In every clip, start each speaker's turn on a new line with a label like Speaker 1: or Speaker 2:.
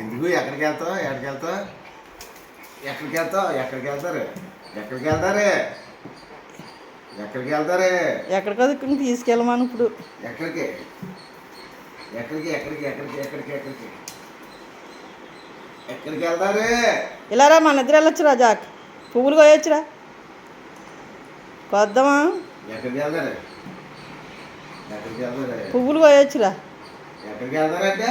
Speaker 1: ఎందుకు ఎక్కడికి వెళ్తావు? ఎక్కడికి వెళ్తావు? ఎక్కడికి వెళ్తావు? ఎక్కడికి వెళ్తారు? ఎక్కడికి వెళ్తారు? ఎక్కడికి వెళ్తారు?
Speaker 2: ఎక్కడికో దిక్కుని తీసుకెళ్ళమని ఇప్పుడు.
Speaker 1: ఎక్కడికి? ఎక్కడికి ఎక్కడికి ఎక్కడికి ఎక్కడికి ఎక్కడికి? ఎక్కడికి వెళ్తారు?
Speaker 2: ఇలా రా మన ఇద్దరు వెళ్ళొచ్చురా జాక్. పువ్వులు కోయొచ్చురా కొద్దామా?
Speaker 1: ఎక్కడికి వెళ్తారు? ఎక్కడికి వెళ్తారు?
Speaker 2: పువ్వులు కోయొచ్చురా
Speaker 1: ఎక్కడికి వెళ్తారంటే?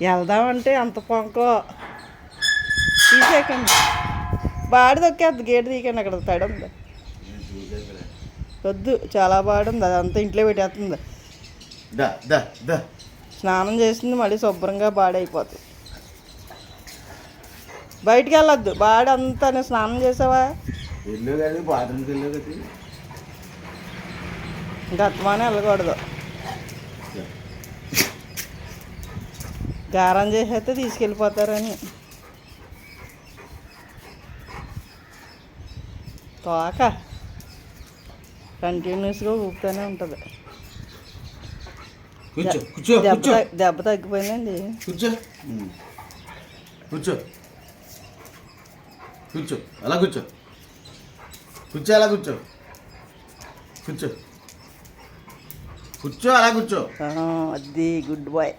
Speaker 2: వెళ్దామంటే అంత పొంకో తీసేకండి బాడి దొక్కేద్ది గేటు తీయకండి అక్కడ తడి ఉంది వద్దు చాలా బాడుంది అదంతా ఇంట్లో పెట్టేస్తుంది. స్నానం చేసింది మళ్ళీ శుభ్రంగా బాడైపోతుంది బయటికి వెళ్ళొద్దు బాడీ అంతా నువ్వు స్నానం చేసావా? ఇంకా అత్తమానే వెళ్ళకూడదు. గారం చేసేస్తే తీసుకెళ్ళిపోతారని. తోక. కంటిన్యూస్గా ఊపుతూనే ఉంటుంది.
Speaker 1: కూర్చో కూర్చో
Speaker 2: దెబ్బ దెబ్బ తగ్గిపోయిందండి.
Speaker 1: కూర్చో. కూర్చో. కూర్చో అలా కూర్చో. కూర్చో అలా కూర్చో. కూర్చో. కూర్చో అలా కూర్చో.
Speaker 2: అది గుడ్ బాయ్.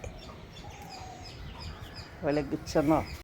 Speaker 2: വെളുപ്പിച്ചെന്നോ